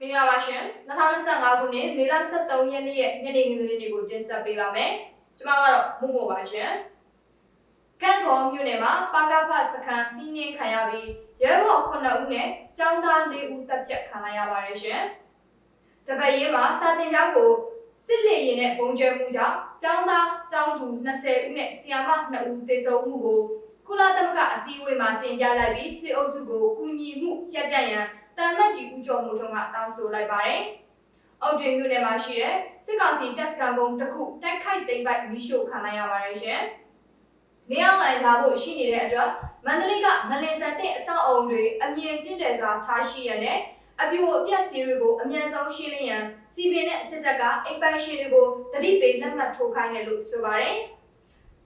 မင်္ဂလာပါရှင်2025ခုနှစ်မေလ23ရက်နေ့ရဲ့ညနေခင်းသတင်းတွေကိုတင်ဆက်ပေးပါမယ်ကျွန်မကတော့မှုမို့ပါရှင်ကန့်ကောမြို့နယ်မှာပါကဖစခန်းစီးနင်းခံရပြီးရဲဘော်9ဦးနဲ့ចောင်းသား4ဦးတပ်ဖြတ်ခံလိုက်ရပါတယ်ရှင်တပတ်ရေးမှာစာတင်ကျောင်းကိုစစ်လေရင်နဲ့ပုံကျဲမှုကြောင့်ចောင်းသားចောင်းသူ20ဦးနဲ့ဆီယာမ2ဦးသေဆုံးမှုကိုကုလသမဂ္ဂအစည်းအဝေးမှာတင်ပြလိုက်ပြီးစစ်အုပ်စုကိုကူညီမှုရပ်တန့်ရန် တမ်မတ်ကြီးဦးကျော်မိုးထွန်းကတောင်းဆိုလိုက်ပါတယ်။အောက်တွင်မြို့နယ်မှာရှိတဲ့စစ်ကောင်စီတပ်စခန်းကုန်းတစ်ခုတိုက်ခိုက်သိမ်းပိုက်မီးရှို့ခံလိုက်ရပါတယ်ရှင်။နေအောင်လိုက်လာဖို့ရှိနေတဲ့အတွက်မန္တလေးကမလင်တန်တဲ့အဆောက်အုံတွေအမြင်တင့်တယ်စွာထားရှိရတဲ့အပြိုအပြက်စီတွေကိုအမြန်ဆုံးရှင်းလင်းရန်စီပင်နဲ့စစ်တပ်ကအိမ်ပိုင်ရှင်တွေကိုတတိပေလက်မှတ်ထိုးခိုင်းတယ်လို့ဆိုပါတယ်။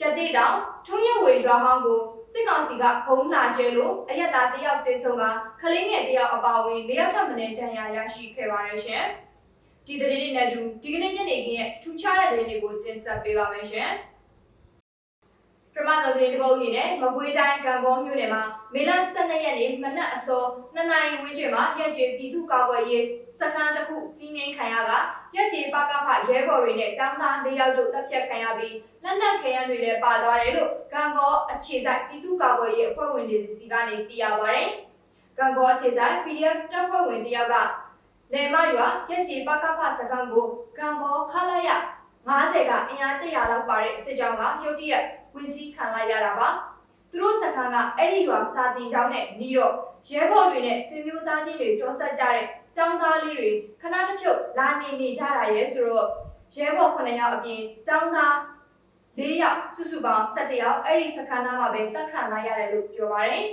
ရတိတောင်ထွန်းရဝေရွာဟောင်းကိုစစ်ကောင်စီကဘုံလာကျဲလို့အရက်သားတယောက်တေဆုံးကကလေးငယ်တယောက်အပါအဝင်၄ယောက်ထပ်မံတန်ရာရရှိခဲ့ပါတယ်ရှင်။ဒီသတင်းတွေနဲ့အတူဒီကနေ့ညနေခင်းရဲ့ထူးခြားတဲ့သတင်းတွေကိုတင်ဆက်ပေးပါမယ်ရှင်။ ပထမဆုံးသတင်းတစ်ပုဒ်အနေနဲ့မကွေးတိုင်းကံကောမြို့နယ်မှာမေလ12ရက်နေ့မနက်အစော2နာရီဝန်းကျင်မှာရက်ကျေပြည်သူ့ကာကွယ်ရေးစခန်းတစ်ခုစီးနင်းခံရကရက်ကျေပကဖရဲဘော်တွေနဲ့ចောင်းသား၄ယောက်တို့တပ်ဖြတ်ခံရပြီးလက်နက်ခဲယမ်းတွေလည်းပါသွားတယ်လို့ကံကောအခြေစိုက်ပြည်သူ့ကာကွယ်ရေးအဖွဲ့ဝင်တွေစီကနေသိရပါတယ်။ကံကောအခြေစိုက် PDF တပ်ဖွဲ့ဝင်တယောက်ကလေမရွာရက်ကျေပကဖစခန်းကိုကံကောခလာရ 90ကအင်အား100လောက်ပါတဲ့စစ်ကြောင်းကရုတ်တရက်ဝင်စီးခံလိုက်ရတာပါသူတို့စခန်းကအဲ့ဒီရွာစာတင်ကျောင်းနဲ့နီးတော့ရဲဘော်တွေနဲ့ဆွေမျိုးသားချင်းတွေတော်ဆက်ကြတဲ့ကျောင်းသားလေးတွေခဏတစ်ဖြုတ်လာနေနေကြတာရဲ့ဆိုတော့ရဲဘော်9ယောက်အပြင်ကျောင်းသား၄ယောက်စုစုပေါင်း17ယောက်အဲ့ဒီစခန်းသားမှာပဲတက်ခံလိုက်ရတယ်လို့ပြောပါတယ်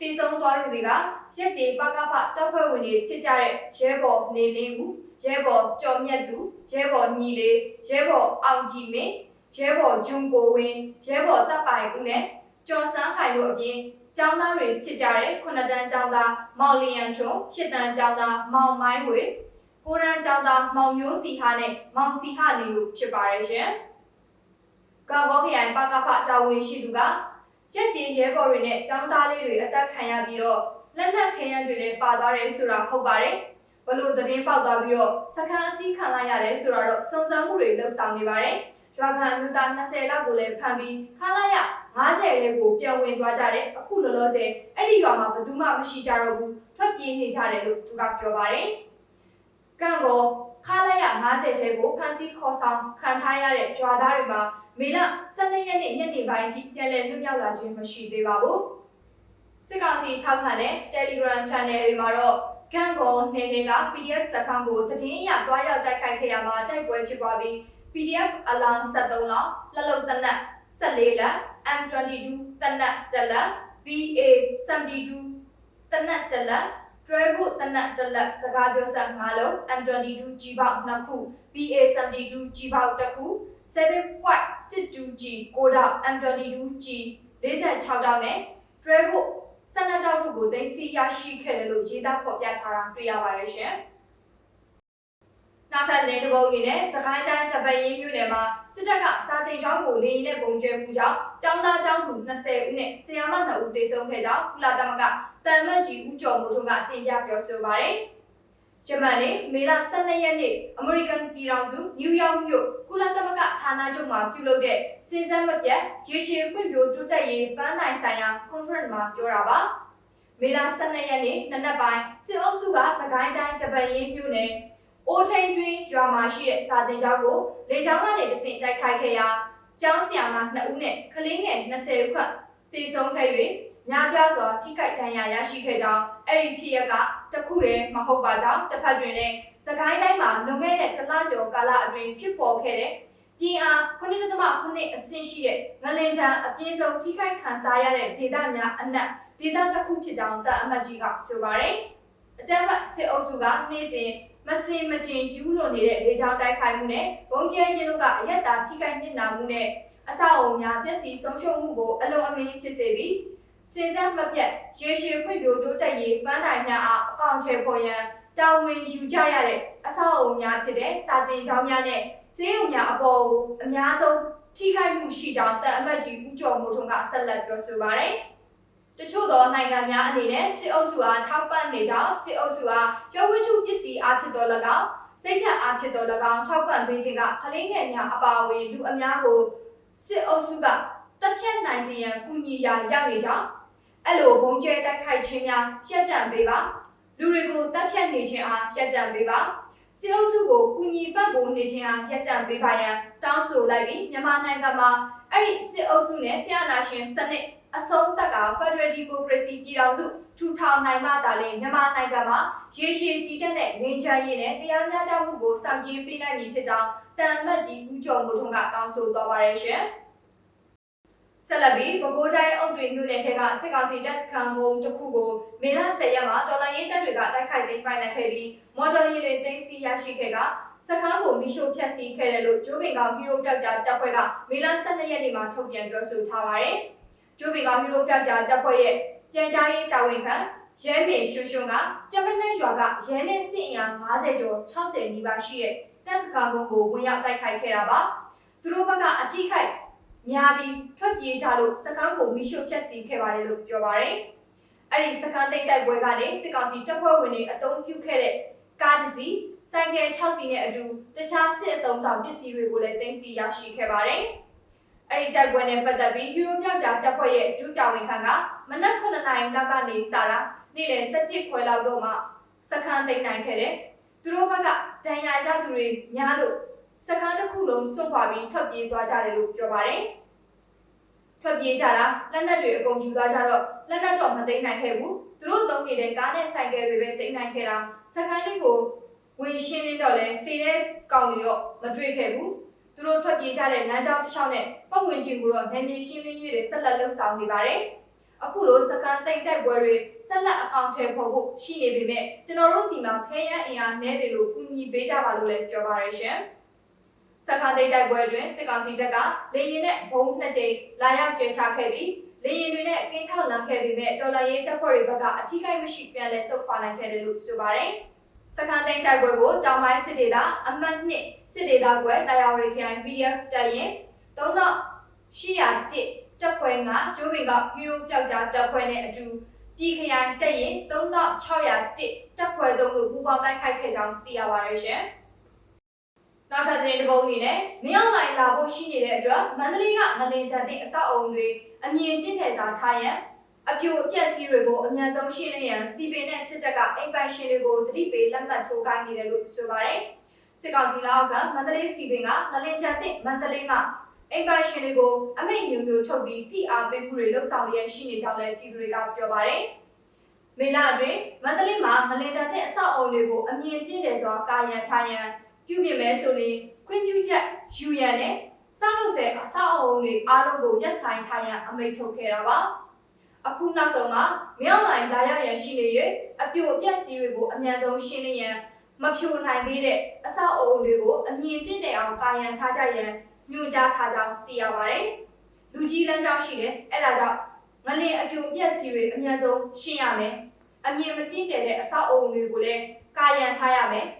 တည်ဆုံးသွားသူတွေကရက်ကျေပကပတပ်ဖွဲ့ဝင်တွေဖြစ်ကြတဲ့ရဲဘော်နေလင်းဦးရဲဘော်ကျော်မြတ်သူ ရဲဘော်ညီလေးရဲဘော်အောင်ကြည်မင်းရဲဘော်ဂျွန်ကိုဝင်းရဲဘော်တပ်ပိုင်ဦးနဲ့ကျော်စန်းခိုင်တို့အပြင်ကျောင်းသားတွေဖြစ်ကြတဲ့ခုနှစ်တန်းကျောင်းသားမောင်လျံထွန်းရှစ်တန်းကျောင်းသားမောင်မိုင်းဝေကိုရန်ကျောင်းသားမောင်မျိုးတီဟာနဲ့မောင်တီဟာနေလို့ဖြစ်ပါရဲ့ရှင်။ကာဘောခရိုင်ပကဖတာဝန်ရှိသူကရက်ကြီးရဲဘော်တွေနဲ့ကျောင်းသားလေးတွေအသက်ခံရပြီးတော့လက်နက်ခဲယမ်းတွေလည်းပါသွားတယ်ဆိုတာဟုတ်ပါတယ်။ ဘလို့သတင်းပေါက်သွားပြီးတော့စခန်းအစည်းခံလိုက်ရတယ်ဆိုတော့စုံစမ်းမှုတွေလှုပ်ဆောင်နေပါတယ်။ရွာခံအမျိုးသား20လောက်ကိုလည်းဖမ်းပြီးခလာရ90ရဲကိုပြန်ဝင်သွားကြတဲ့အခုလောလောဆယ်အဲ့ဒီရွာမှာဘယ်သူမှမရှိကြတော့ဘူးထွက်ပြေးနေကြတယ်လို့သူကပြောပါတယ်။ကံကောခလာရ90ထဲကိုဖမ်းဆီးခေါ်ဆောင်ခံထားရတဲ့ရွာသားတွေမှာမေလ12ရက်နေ့ညနေပိုင်းအထိပြန်လည်လွတ်မြောက်လာခြင်းမရှိသေးပါဘူး။စစ်ကောင်စီထောက်ခံတဲ့ Telegram Channel တွေမှာတော့ ကံကောနေနေက PDF စခန်းကိုတည်င်းရတွားရောက်တိုက်ခိုက်ခဲ့ရမှာတိုက်ပွဲဖြစ်ပွားပြီး PDF အလောင်း73လောက်လက်လုံတနက်14လက် M22 တနက်1လက် BA 72တနက်1လက် Travel တနက်1လက်စကားပြောဆက်5လုံး M22 G ပေါက်2ခု BA 72 G ပေါက်1ခု 7.62G ကိုတောက် M22 G 46တောက်နဲ့ Travel စနတောက်တို့ကိုသိသိရရှိခဲ့တယ်လို့ရေးသားဖော်ပြထားတာတွေ့ရပါတယ်ရှင်။နောက်ထပ်သတင်းတစ်ပုဒ်အနေနဲ့စကိုင်းတိုင်းတပည့်ရင်းမြို့နယ်မှာစစ်တပ်ကစာတင်ကျောင်းကိုလေရင်နဲ့ပုံကျဲမှုကြောင့်ကျောင်းသားကျောင်းသူ20ဦးနဲ့ဆရာမ2ဦးသေဆုံးခဲ့ကြောင်းကုလသမဂ္ဂတန်မတ်ကြီးဦးကျော်မိုးထွန်းကတင်ပြပြောဆိုပါရယ်။ ဂျမန်နေ့မေလ12ရက်နေ့အမေရိကန်ပြည်ထောင်စုနယူးယောက်မြို့ကုလသမဂ္ဂဌာနချုပ်မှာပြုလုပ်တဲ့စင်စမ်းမပြတ်ရေရှည်ဖွံ့ဖြိုးတိုးတက်ရေးပန်းနိုင်ဆိုင်ရာ conference မှာပြောတာပါ။မေလ12ရက်နေ့နနက်ပိုင်းစစ်အုပ်စုကစကိုင်းတိုင်းတပည့်ရင်းမြို့နယ်အိုထိန်တွင်ရွာမှာရှိတဲ့စာတင်ကျောင်းကိုလေကျောင်းကနေတဆင့်တိုက်ခိုက်ခဲ့ရာကျောင်းဆရာမ2ဦးနဲ့ကလေးငယ်20ဦးခန့်တေဆုံးခဲ့၍များပြားစွာထိခိုက်ဒဏ်ရာရရှိခဲ့ကြောင်း အဲ့ဒီဖြစ်ရပ်ကတခုတည်းမဟုတ်ပါကြောင်းတစ်ဖက်တွင်လည်းစကိုင်းတိုင်းမှာလွန်ခဲ့တဲ့တလကျော်ကာလအတွင်းဖြစ်ပေါ်ခဲ့တဲ့ပြည်အား9.9အဆင့်ရှိတဲ့ငလင်ချမ်းအပြည့်စုံထိခိုက်ခံစားရတဲ့ဒေသများအနက်ဒေသတစ်ခုဖြစ်ကြောင်းတပ်အမတ်ကြီးကဆိုပါတယ်အကြမ်းဖက်စစ်အုပ်စုကနေ့စဉ်မစင်မကျင်ကျူးလွန်နေတဲ့လေကြောင်းတိုက်ခိုက်မှုနဲ့ဘုံကျဲခြင်းတို့ကအရက်သားထိခိုက်နစ်နာမှုနဲ့အဆောက်အုံများပျက်စီးဆုံးရှုံးမှုကိုအလုံးအမင်းဖြစ်စေပြီး စင်စက်မပြတ်ရေရှည်ဖွံ့ဖြိုးတိုးတက်ရေးပန်းတိုင်များအားအကောင့်ချေပေါ်ရန်တာဝန်ယူကြရတဲ့အဆောက်အုံများဖြစ်တဲ့စာတင်ကျောင်းများနဲ့ဆေးရုံများအပေါ်ကိုအများဆုံးထိခိုက်မှုရှိကြောင်းတပ်အမတ်ကြီးဦးကျော်မိုးထွန်းကဆက်လက်ပြောဆိုပါတယ်။တချို့သောနိုင်ငံများအနေနဲ့စစ်အုပ်စုအားထောက်ပံ့နေကြောင်းစစ်အုပ်စုအားရုပ်ဝတ္ထုပစ္စည်းအားဖြစ်တော်၎င်းစိတ်ဓာတ်အားဖြစ်တော်၎င်းထောက်ပံ့ပေးခြင်းကကလေးငယ်များအပါအဝင်လူအများကိုစစ်အုပ်စုက တပ်ဖြတ်နိုင်စေရန်ကူညီရာရောက်နေကြောင်းအဲ့လိုဘုံကျဲတိုက်ခိုက်ခြင်းများရပ်တန့်ပေးပါလူတွေကိုတပ်ဖြတ်နေခြင်းအားရပ်တန့်ပေးပါစစ်အုပ်စုကိုကူညီပံ့ပိုးနေခြင်းအားရပ်တန့်ပေးပါရန်တောင်းဆိုလိုက်ပြီးမြန်မာနိုင်ငံမှာအဲ့ဒီစစ်အုပ်စုနဲ့ဆရာနာရှင်စနစ်အဆုံးသက်က Federal Democracy ပြည်ထောင်စုထူထောင်နိုင်မှသာလေမြန်မာနိုင်ငံမှာရေရှည်တည်တဲ့ငြိမ်းချမ်းရေးနဲ့တရားမျှတမှုကိုစောင့်ကြည့်ပေးနိုင်မည်ဖြစ်ကြောင်းတန်အမတ်ကြီးဦးကျော်မိုးထွန်းကတောင်းဆိုသွားပါတယ်ရှင်။ ဆက်လက်ပြီးပဲခူးတိုင်းအုပ်တွေမြို့နယ်ထဲကစစ်ကောင်စီတပ်စခန်းကုန်းတစ်ခုကိုမေလ10ရက်မှာတော်လိုင်းရေးတပ်တွေကတိုက်ခိုက်သိမ်းပိုက်နိုင်ခဲ့ပြီးမော်တော်ယာဉ်တွေသိမ်းဆည်းရရှိခဲ့ကစခန်းကိုမိရှို့ဖျက်ဆီးခဲ့တယ်လို့ကျိုးပင်ကောင်ဟီရိုပြောက်ကြားတပ်ဖွဲ့ကမေလ12ရက်နေ့မှာထုတ်ပြန်ပြောဆိုထားပါတယ်။ကျိုးပင်ကောင်ဟီရိုပြောက်ကြားတပ်ဖွဲ့ရဲ့ပြန်ကြားရေးတာဝန်ခံရဲမေရွှွှွှွကကျမနဲ့ရွာကရဲနဲ့စစ်အင်အား50ကျော်60နီးပါးရှိတဲ့တပ်စခန်းကုန်းကိုဝင်ရောက်တိုက်ခိုက်ခဲ့တာပါ။သူတို့ဘက်ကအထိခိုက် များပြီးထွက်ပြေးကြလို့စခန်းကိုမိရှို့ဖျက်ဆီးခဲ့ပါတယ်လို့ပြောပါတယ်။အဲ့ဒီစခန်းသိမ်းတိုက်ပွဲကနေစစ်ကောင်စီတပ်ဖွဲ့ဝင်တွေအုံပြုခဲ့တဲ့ကားတစ်စီးဆိုင်ကယ်6စီးနဲ့အတူတခြားစစ်အုံဆောင်ပစ္စည်းတွေကိုလည်းတင်စီရရှိခဲ့ပါတယ်။အဲ့ဒီတိုက်ပွဲနဲ့ပတ်သက်ပြီးဟီရိုပြောက်ကြားတပ်ဖွဲ့ရဲ့ဒုတာဝန်ခံကမနက်9နာရီလောက်ကနေစတာနေ့လယ်7ခွဲလောက်တော့မှစခန်းသိမ်းနိုင်ခဲ့တယ်။သူတို့ဘက်ကတန်ရာရသူတွေများလို့စခန်းတစ်ခုလုံးစွန့်ခွာပြီးထွက်ပြေးသွားကြတယ်လို့ပြောပါတယ်။ ထွက်ပြေးကြတာလက်နက်တွေအကုန်ယူသွားကြတော့လက်နက်တော့မသိမ်းနိုင်ခဲ့ဘူး။သူတို့သုံးနေတဲ့ကားနဲ့ဆိုင်ကယ်တွေပဲသိမ်းနိုင်ခဲ့တာစခန်းလေးကိုဝင်ရှင်းနေတော့လဲတည်တဲ့ကောင်တွေတော့မတွေ့ခဲ့ဘူး။သူတို့ထွက်ပြေးကြတဲ့လမ်းကြောင်းတစ်လျှောက်နဲ့ပတ်ဝန်းကျင်ကိုတော့နယ်မြေရှင်းလင်းရေးတွေဆက်လက်လှုပ်ဆောင်နေပါတယ်။အခုလိုစကန်တိတ်တိုက်ပွဲတွေဆက်လက်အကောင့်ထဲပေါ်ဖို့ရှိနေပေမဲ့ကျွန်တော်တို့စီမှာခဲယမ်းအင်အားနည်းတယ်လို့ကူညီပေးကြပါလို့လည်းပြောပါရရှင်။ စကန်တိတ်တိုက်ပွဲတွင်စစ်ကောင်စီတပ်ကလေရင်နဲ့ဘုံနှစ်ကြိမ်လာရောက်ကျဲချခဲ့ပြီးလေရင်တွေနဲ့အကင်းချောက်လန်ခဲ့ပေမဲ့တော်လိုင်းရေးတပ်ဖွဲ့တွေဘက်ကအထီးကိတ်မရှိပြန်လဲဆုတ်ခွာနိုင်ခဲ့တယ်လို့ဆိုပါတယ်။စကန်တိတ်တိုက်ပွဲကိုတောင်ပိုင်းစစ်ဒေသအမှတ်2စစ်ဒေသကွယ်တရားရီခိုင် PDF တပ်ရင်၃တော့801တပ်ဖွဲ့ကကျိုးပင်ကဟီရိုပြောက်ကြားတပ်ဖွဲ့နဲ့အတူပြည်ခရိုင်တပ်ရင်3601တပ်ဖွဲ့သုံးလို့ပူးပေါင်းတိုက်ခိုက်ခဲ့ကြောင်းသိရပါတယ်ရှင်။ နောက်ထပ်သတင်းတစ်ပုဒ်အနေနဲ့မင်းအောင်လိုင်လာဖို့ရှိနေတဲ့အတွက်မန္တလေးကငလင်ချန်တဲ့အဆောက်အုံတွေအမြင့်တင့်နယ်စာထားရန်အပြိုအပြက်စီးတွေကိုအများဆုံးရှင်းလင်းရန်စီပင်နဲ့စစ်တပ်ကအိမ်ပိုင်ရှင်တွေကိုတတိပေးလက်မှတ်ထိုးခိုင်းနေတယ်လို့ဆိုပါတယ်။စစ်ကောင်စီလက်အောက်ကမန္တလေးစီပင်ကငလင်ချန်တဲ့မန္တလေးမှာအိမ်ပိုင်ရှင်တွေကိုအမိန့်မျိုးမျိုးထုတ်ပြီးဖိအားပေးမှုတွေလှုပ်ဆောင်ရရှိနေကြောင်းလည်းပြည်သူတွေကပြောပါတယ်။မေလအတွင်းမန္တလေးမှာမလင်တန်တဲ့အဆောက်အအုံတွေကိုအမြင့်တင့်တယ်စွာကာယံထားရန် ပြုပြင်မဲဆိုရင်ခွင့်ပြုချက်ယူရန်နဲ့စောက်လို့ဆဲအဆောက်အအုံတွေအားလုံးကိုရပ်ဆိုင်ထားရန်အမိန့်ထုတ်ခဲ့တာပါ။အခုနောက်ဆုံးမှာမြောက်လိုင်းလာရောက်ရန်ရှိနေ၍အပြိုအပြက်စီးတွေကိုအများဆုံးရှင်းလင်းရန်မဖြိုနိုင်သေးတဲ့အဆောက်အအုံတွေကိုအမြင့်တင့်တယ်အောင်ကာယံထားကြရန်ညွှန်ကြားထားကြောင်းသိရပါတယ်။လူကြီးလမ်းကြောင်းရှိတယ်။အဲ့ဒါကြောင့်ငလင်အပြိုအပြက်စီတွေအများဆုံးရှင်းရမယ်။အမြင်မတင့်တယ်တဲ့အဆောက်အုံတွေကိုလည်းကာယံထားရမယ်။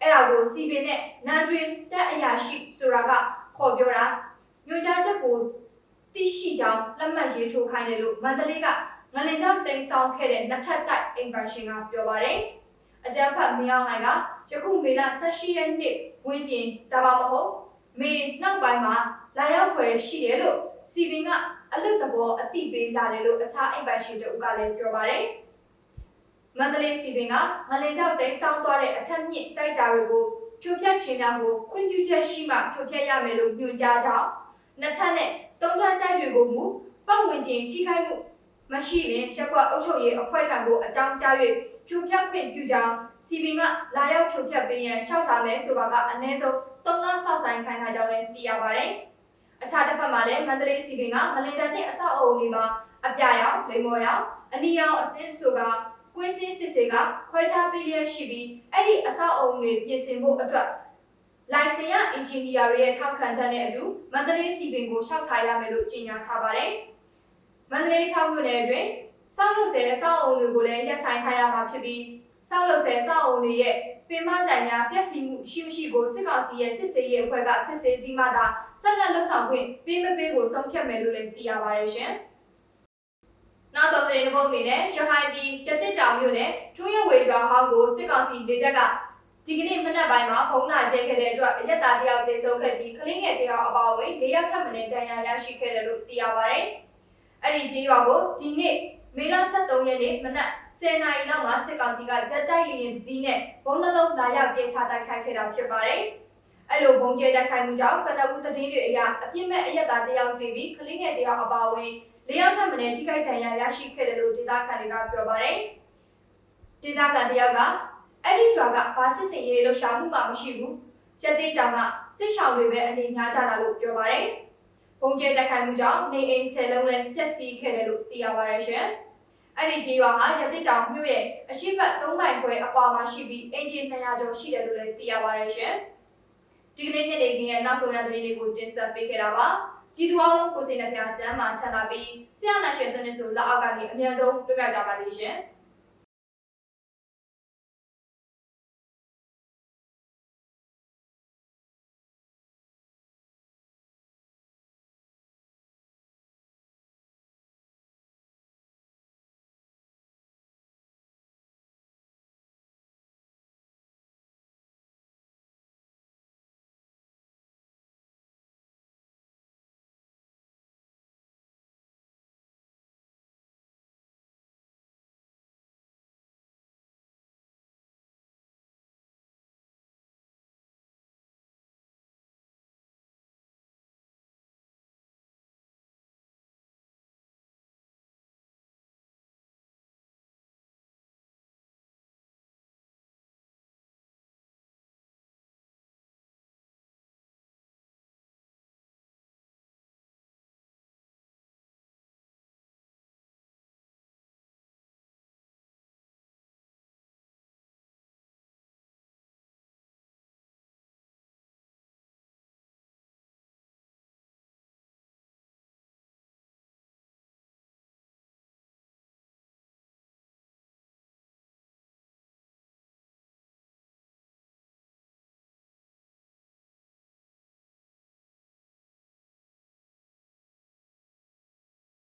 အဲ့ဒါကိုစီပင်နဲ့နန်တွင်တက်အရာရှိဆိုတာကခေါ်ပြောတာညွှန်ကြားချက်ကိုသိရှိကြောင်းလက်မှတ်ရေးထိုးခိုင်းတယ်လို့မန္တလေးကငလင်ကြောင့်တိမ်ဆောင်ခဲ့တဲ့နှစ်ထပ်တိုက်အင်ပါရှင်ကပြောပါတယ်။အကြမ်းဖက်မင်းအောင်နိုင်ကယခုမေလ18ရက်နေ့ဝင်းကျင်ဒါမှမဟုတ်မေနောက်ပိုင်းမှာလာရောက်ဖွယ်ရှိတယ်လို့စီပင်ကအလွတ်သဘောအတိပေးလာတယ်လို့အခြားအိမ်ပိုင်ရှင်တို့ကလည်းပြောပါတယ်။ မန္တလေးစီပင်ကမလင်ကျောက်တိတ်ဆောင်းသွားတဲ့အထက်မြင့်တိုက်တာတွေကိုဖြိုဖျက်ခြင်းများကိုခွင့်ပြုချက်ရှိမှဖြိုဖျက်ရမယ်လို့ညွှန်ကြားကြောင်းနှစ်ထပ်နဲ့သုံးထပ်တိုက်တွေကိုမူပတ်ဝန်းကျင်ထိခိုက်မှုမရှိရင်ရက်ကွက်အုပ်ချုပ်ရေးအဖွဲ့ထံကိုအကြောင်းကြား၍ဖြိုဖျက်ခွင့်ပြုကြောင်းစီပင်ကလာရောက်ဖြိုဖျက်ပေးရန်လျှောက်ထားမယ်ဆိုပါကအနည်းဆုံးသုံးလဆောက်ဆိုင်ခိုင်းထားကြောင်းလည်းသိရပါတယ်။အခြားတစ်ဖက်မှာလည်းမန္တလေးစီပင်ကမလင်တန်တဲ့အဆောက်အအုံတွေမှာအပြရောင်လိမ္မော်ရောင်အနီရောင်အစင်းဆိုက ကွင်းစင်းစစ်စေကခွဲခြားပေးလျက်ရှိပြီးအဲ့ဒီအဆောက်အအုံတွေပြင်ဆင်ဖို့အတွက်လိုင်စင်ရအင်ဂျင်နီယာတွေရဲ့ထောက်ခံချက်နဲ့အတူမန္တလေးစီပင်ကိုရှောက်ထားရမယ်လို့ကြေညာထားပါတယ်။မန္တလေး6မြို့နယ်အတွင်းစောက်လို့ဆဲအဆောက်အအုံတွေကိုလည်းရပ်ဆိုင်ထားရမှာဖြစ်ပြီးစောက်လို့ဆဲအဆောက်အအုံတွေရဲ့ပင်မတိုင်များပျက်စီးမှုရှိမရှိကိုစစ်ကောင်စီရဲ့စစ်ဆေးရေးအဖွဲ့ကစစ်ဆေးပြီးမှသာဆက်လက်လှုပ်ဆောင်ခွင့်ပေးမပေးကိုဆုံးဖြတ်မယ်လို့လည်းသိရပါတယ်ရှင်။ နောက်ဆုံးသတင်းတစ်ပုဒ်အနေနဲ့ရခိုင်ပြည်ရတစ်တောင်မြို့နယ်ထွန်းရဝေရွာဟောင်းကိုစစ်ကောင်စီလေတပ်ကဒီကနေ့မနက်ပိုင်းမှာဖုံးလာကျဲခဲ့တဲ့အတွက်အရက်သားတယောက်သေဆုံးခဲ့ပြီးကလေးငယ်တယောက်အပါအဝင်၄ယောက်ထပ်မံဒဏ်ရာရရှိခဲ့တယ်လို့သိရပါတယ်။အဲ့ဒီကြေးရွာကိုဒီနေ့မေလ23ရက်နေ့မနက်10:00နာရီလောက်မှာစစ်ကောင်စီကဂျက်တိုက်လေယာဉ်တစ်စီးနဲ့ဘုံနှလုံးလာရောက်ကျဲချတိုက်ခိုက်ခဲ့တာဖြစ်ပါတယ်။အဲ့လိုဘုံကျဲတိုက်ခိုက်မှုကြောင့်ကနဦးသတင်းတွေအရအပြစ်မဲ့အရက်သားတယောက်သေပြီးကလေးငယ်တယောက်အပါအဝင် လေးယောက်ထပ်မံထိခိုက်ဒဏ်ရာရရှိခဲ့တယ်လို့ဒေသခံတွေကပြောပါတယ်။ဒေသခံတယောက်ကအဲ့ဒီရွာကဘာစစ်စင်ရေးလှူရှာမှုမှမရှိဘူး။ရက်သိတောင်ကစစ်ရှောင်တွေပဲအနေများကြတာလို့ပြောပါတယ်။ဘုံကျဲတိုက်ခိုက်မှုကြောင့်နေအိမ်ဆယ်လုံးလည်းပျက်စီးခဲ့တယ်လို့သိရပါတယ်ရှင်။အဲ့ဒီကြီးရွာဟာရက်သိတောင်မြို့ရဲ့အရှိတ်3မိုင်ခွဲအကွာမှာရှိပြီးအင်ဂျင်200ကျော်ရှိတယ်လို့လည်းသိရပါတယ်ရှင်။ဒီကနေ့ညနေခင်းရဲ့နောက်ဆုံးရသတင်းတွေကိုတင်ဆက်ပေးခဲ့တာပါ။ ပြည်သူအလုံးကိုစိတ်နှပြကျမ်းမာချမ်းသာပြီးဆရာနာရှင်စနစ်ဆိုလက်အောက်ကနေအများဆုံးတွေ့ကြပါလိမ့်ရှင်။